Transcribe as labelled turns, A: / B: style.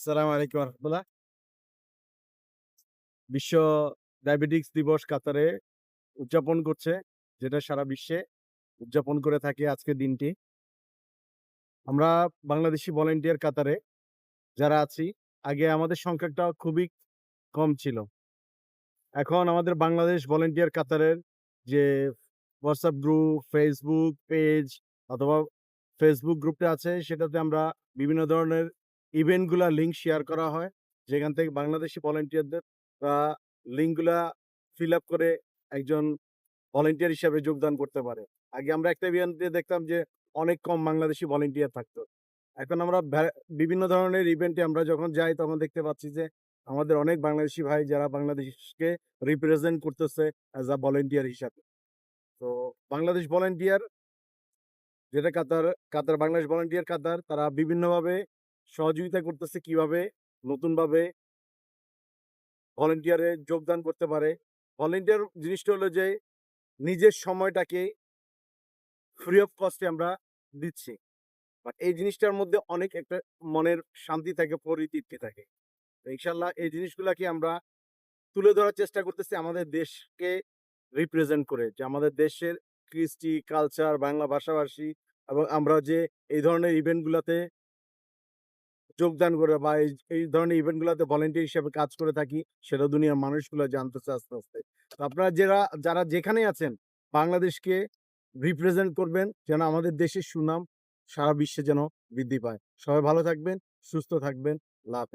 A: আসসালামু আলাইকুম রহমতুল্লাহ বিশ্ব ডায়াবেটিক্স দিবস কাতারে উদযাপন করছে, যেটা সারা বিশ্বে উদযাপন করে থাকে আজকের দিনটি। আমরা বাংলাদেশি ভলেন্টিয়ার কাতারে যারা আছি, আগে আমাদের সংখ্যাটা খুবই কম ছিল। এখন আমাদের বাংলাদেশ ভলেন্টিয়ার কাতারের যে হোয়াটসঅ্যাপ গ্রুপ ফেসবুক পেজ অথবা ফেসবুক গ্রুপটা আছে, সেটাতে আমরা বিভিন্ন ধরনের ইভেন্টগুলা লিঙ্ক শেয়ার করা হয়। যেখান থেকে বাংলাদেশি ভলেন্টিয়ারদের বা লিঙ্কগুলা ফিল আপ করে একজন ভলেন্টিয়ার হিসাবে যোগদান করতে পারে। আগে আমরা একটা ইভেন্টে দেখতাম যে, অনেক কম বাংলাদেশি ভলেন্টিয়ার থাকতো। এখন আমরা বিভিন্ন ধরনের ইভেন্টে আমরা যখন যাই, তখন দেখতে পাচ্ছি যে, আমাদের অনেক বাংলাদেশি ভাই যারা বাংলাদেশকে রিপ্রেজেন্ট করতেছে অ্যাজ আ ভলেন্টিয়ার হিসাবে। তো বাংলাদেশ ভলেন্টিয়ার, যেটা কাতার কাতার, বাংলাদেশ ভলেন্টিয়ার কাতার, তারা বিভিন্নভাবে সহযোগিতা করতেছে কীভাবে? নতুনভাবে ভলেন্টিয়ারে যোগদান করতে পারে। ভলেন্টিয়ার জিনিসটা হলো যে, নিজের সময়টাকে ফ্রি অফ কস্টে আমরা দিচ্ছি। বাট এই জিনিসটার মধ্যে অনেক একটা মনের শান্তি থাকে, পরিতৃপ্তি থাকে। ইনশাল্লাহ এই জিনিসগুলাকে আমরা তুলে ধরার চেষ্টা করতেছি আমাদের দেশকে রিপ্রেজেন্ট করে। যে আমাদের দেশের কৃষ্টি কালচার বাংলা ভাষাভাষী এবং আমরা যে এই ধরনের ইভেন্টগুলোতে যোগদান করে বা এই ধরনের ইভেন্টগুলোতে ভলেন্টিয়ার হিসেবে কাজ করে থাকি সেটা দুনিয়ার মানুষগুলো জানতে জানতেছে আস্তে আস্তে। তো আপনারা যারা যারা যেখানে আছেন, বাংলাদেশকে রিপ্রেজেন্ট করবেন, যেন আমাদের দেশের সুনাম সারা বিশ্বে যেন বৃদ্ধি পায়। সবাই ভালো থাকবেন, সুস্থ থাকবেন। লাভ